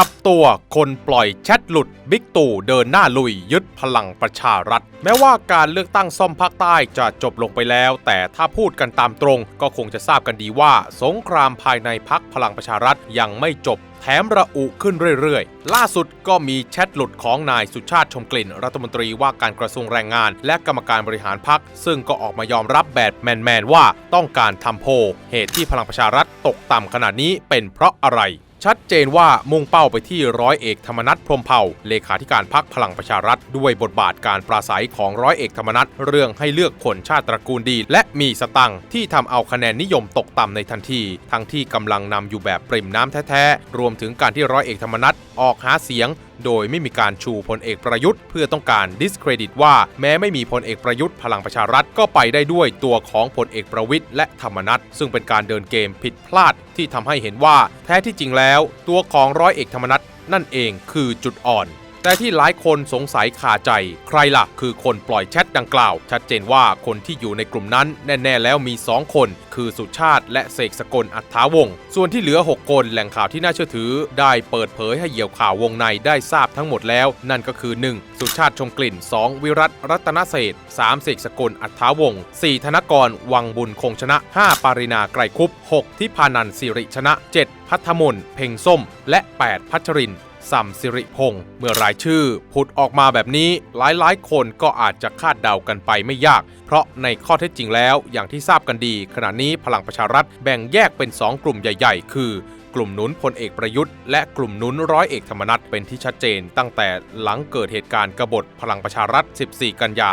จับตัวคนปล่อยแชทหลุดบิ๊กตู่เดินหน้าลุยยึดพลังประชารัฐ แม้ว่าการเลือกตั้งซ่อมภาคใต้จะจบลงไปแล้ว แต่ถ้าพูดกันตามตรง ก็คงจะทราบกันดีว่า สงครามภายในพักพลังประชารัฐยังไม่จบแถมระอุขึ้นเรื่อยๆ ล่าสุดก็มีแชทหลุดของนายสุชาติชมกลิ่น รัฐมนตรีว่าการกระทรวงแรงงาน และกรรมการบริหารพัก ซึ่งก็ออกมายอมรับแบบแมนๆว่าต้องการทำโพลเหตุที่พลังประชารัฐตกต่ำขนาดนี้เป็นเพราะอะไร ชัดเจนว่ามุ่งเป้าไปที่ร้อยเอกธรรมนัฐพรมเผ่า เลขาธิการพักพลังประชารัฐ ด้วยบทบาทการปราศัยของร้อยเอกธรรมนัฐเรื่องให้เลือกคนชาติตระกูลดี และมีสตังที่ทำเอาคะแนนนิยมตกต่ำในทันที ทั้งที่กำลังนำอยู่แบบปริ่มน้ำแท้ๆ รวมถึงการที่ร้อยเอกธรรมนัฐออกหาเสียง โดยไม่มีการชูพลเอกประยุทธ์ เพื่อต้องการดิสเครดิตว่าแม้ไม่มีพลเอกประยุทธ์พลังประชารัฐก็ไปได้ด้วยตัวของพลเอกประวิทย์และธรรมนัฐซึ่งเป็นการเดินเกมผิดพลาดที่ทำให้เห็นว่าแท้ที่จริงแล้ว ตัวของร้อยเอกธรรมนัฐนั่นเองคือจุดอ่อน แต่ที่หลายคนสงสัยคาใจ ใครล่ะ คือคนปล่อยแชทดังกล่าว ชัดเจนว่าคนที่อยู่ในกลุ่มนั้นแน่ ๆ แล้วมี 2 คน คือสุชาติ และเสกสกลอัฏฐาวงศ์ส่วนที่เหลือ 6 คนแหล่งข่าวที่น่าเชื่อถือ ได้เปิดเผยให้เหยี่ยวข่าววงในได้ทราบทั้งหมดแล้ว นั่นก็คือ 1. สุชาติชมกลิ่น 2. วิรัตรัตนเศษ 3. เสกสกลอัฏฐาวงศ์ 4. ธนกร วังบุญคงชนะ 5. ปารินาไกรคุป 6. ทิพานันสิริชนะ 7. พัทธมนเพ่งส้ม และ 8. พัชริน สัมสิริพงศ์เมื่อรายชื่อผุดออกมาแบบนี้หลายๆ คนก็อาจจะคาดเดากันไปไม่ยาก เพราะในข้อเท็จจริงแล้วอย่างที่ทราบกันดี ขณะนี้พลังประชารัฐแบ่งแยกเป็น 2 กลุ่มใหญ่ ๆ คือ กลุ่มหนุนพลเอกประยุทธ์และกลุ่มหนุนร้อยเอกธรรมนัฐเป็นที่ชัดเจน ตั้งแต่หลังเกิดเหตุการณ์กบฏพลังประชารัฐ 14 กันยา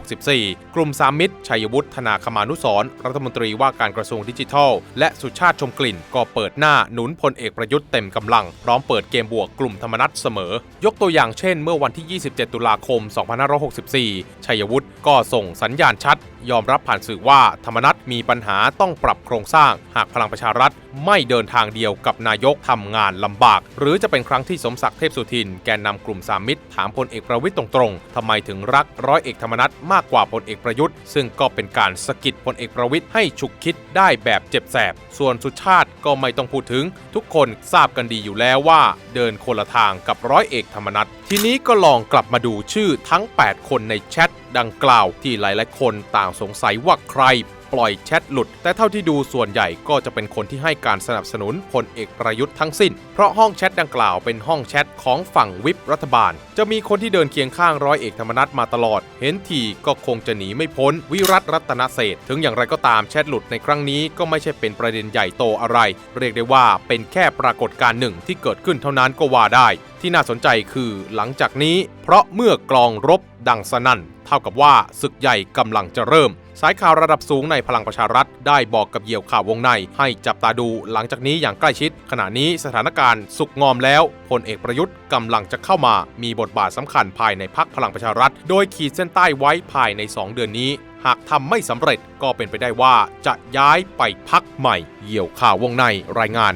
2564 กลุ่มสามมิตร ชัยวุฒิธนาคมานุสรรัฐมนตรีว่าการกระทรวงดิจิทัล และสุชาติชมกลิ่น ก็เปิดหน้าหนุนพลเอกประยุทธ์เต็มกำลัง พร้อมเปิดเกมบวกกลุ่มธรรมนัฐเสมอ ยกตัวอย่างเช่น เมื่อวันที่ 27 ตุลาคม 2564 ชัยวุฒิก็ส่งสัญญาณชัดยอมรับผ่านสื่อว่าธรรมนัฐมีปัญหาต้องปรับโครงสร้าง หากพลังประชารัฐไม่เดินทางเดียวกับนายกทำงานลำบาก หรือจะเป็นครั้งที่สมศักดิ์เทพสุทิน แกนนำกลุ่มสามมิตร ถามพลเอกประวิทย์ตรงๆทำไมถึงรักร้อยเอกธรรมนัฐมากกว่าพลเอกประยุทธ์ ซึ่งก็เป็นการสะกิดพลเอกประวิทย์ให้ฉุกคิดได้แบบเจ็บแสบ ส่วนสุชาติก็ไม่ต้องพูดถึง ทุกคนทราบกันดีอยู่แล้วว่า เดินคนละทางกับร้อยเอกธรรมนัฐ ทีนี้ก็ลองกลับมาดูชื่อทั้ง 8 คนในแชทดังกล่าวที่หลายๆคนต่างสงสัยว่าใคร ปล่อยแชทหลุด แต่เท่าที่ดูส่วนใหญ่ก็จะเป็นคนที่ให้การสนับสนุนพลเอกประยุทธ์ทั้งสิ้น เพราะห้องแชทดังกล่าวเป็นห้องแชทของฝั่งวิปรัฐบาล จะมีคนที่เดินเคียงข้างร้อยเอกธรรมนัฐมาตลอด เห็นทีก็คงจะหนีไม่พ้นวิรัตรัตนเศษถึงอย่างไรก็ตามแชทหลุดในครั้งนี้ก็ไม่ใช่เป็นประเด็นใหญ่โตอะไร เรียกได้ว่าเป็นแค่ปรากฏการณ์หนึ่งที่เกิดขึ้นเท่านั้นก็ว่าได้ ที่น่าสนใจคือหลังจากนี้ เพราะเมื่อกลองรบดังสนั่น เท่ากับว่าศึกใหญ่กำลังจะเริ่ม สายข่าวระดับสูงในพลังประชารัฐ ได้บอกกับเหยี่ยวข่าววงใน ให้จับตาดูหลังจากนี้อย่างใกล้ชิด ขณะนี้สถานการณ์สุกงอมแล้วพลเอกประยุทธ์กำลังจะเข้ามามีบทบาทสำคัญภายในพักพลังประชารัฐ โดยขีดเส้นใต้ไว้ภายใน 2 เดือนนี้ หากทำไม่สำเร็จก็เป็นไปได้ว่าจะย้ายไปพักใหม่ เหยี่ยวข่าววงในรายงาน